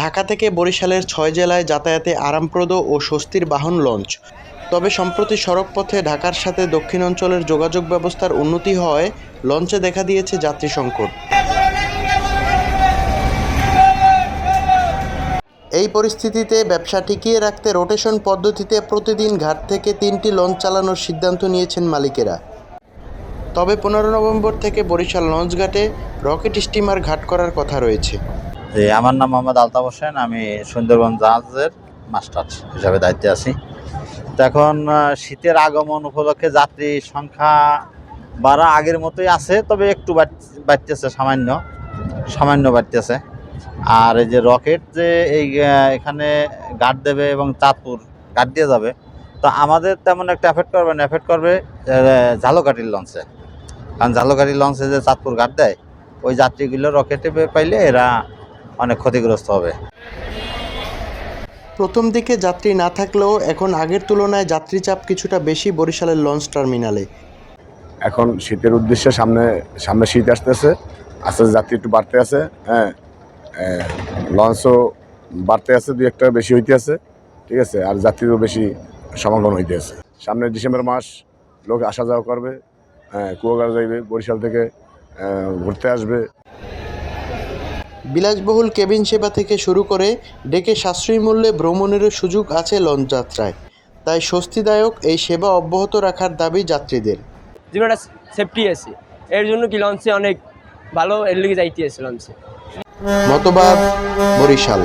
ঢাকা থেকে বরিশালের ছয় জেলায় যাতায়াতে আরামপ্রদ ও স্বস্তির বাহন লঞ্চ। তবে সম্প্রতি সড়কপথে ঢাকার সাথে দক্ষিণ অঞ্চলের যোগাযোগ ব্যবস্থার উন্নতি হওয়ায় লঞ্চে দেখা দিয়েছে যাত্রী সংকট। এই পরিস্থিতিতে ব্যবসা টিকিয়ে রাখতে রোটেশন পদ্ধতিতে প্রতিদিন ঘাট থেকে তিনটি লঞ্চ চালানোর সিদ্ধান্ত নিয়েছেন মালিকেরা। তবে পনেরো নভেম্বর থেকে বরিশাল লঞ্চঘাটে রকেট স্টিমার ঘাট করার কথা রয়েছে। আমার নাম মোহাম্মদ আলতাফ হোসেন, আমি সুন্দরবন জাহাজের মাস্টার হিসাবে দায়িত্বে আছি। তো এখন শীতের আগমন উপলক্ষে যাত্রী সংখ্যা বাড়া আগের মতোই আছে, তবে একটু বাড়তেছে, সামান্য সামান্য বাড়তেছে। আর এই যে রকেট যে এই এখানে গার্ড দেবে এবং চাঁদপুর গার্ড দিয়ে যাবে, তো আমাদের তেমন একটা এফেক্ট করবে না এফেক্ট করবে ঝালকাঠির লঞ্চে। কারণ ঝালকাঠির লঞ্চে যে চাঁদপুর গার্ড দেয়, ওই যাত্রীগুলো রকেটে পাইলে এরা অনেক ক্ষতিগ্রস্ত হবে। প্রথম দিকে যাত্রী না থাকলেও এখন আগের তুলনায় যাত্রী চাপ কিছুটা বেশি বরিশালের লঞ্চ টার্মিনালে। এখন শীতের উদ্দেশ্যে সামনে সামনে শীত আসতেছে আস্তে আস্তে যাত্রী একটু বাড়তে আছে হ্যাঁ লঞ্চও বাড়তে আছে দুই একটা বেশি হইতে আছে ঠিক আছে আর যাত্রীরও বেশি সমাগম হইতে আছে। সামনে ডিসেম্বর মাস লোক আসা যাওয়া করবে হ্যাঁ কুয়াকাটা যাইবে বরিশাল থেকে ঘুরতে আসবে। বিলাসবহুল কেবিন সেবা থেকে শুরু করে ডেকে সাশ্রয়ী মূল্যে ভ্রমণেরও সুযোগ আছে লঞ্চ যাত্রায় তাই স্বস্তিদায়ক এই সেবা অব্যাহত রাখার দাবি যাত্রীদের। যেটা সেফটি আছে। এর জন্য কি লঞ্চে অনেক ভালো এর লিগে যাইতে আছে লঞ্চে। মতবাদ বরিশাল।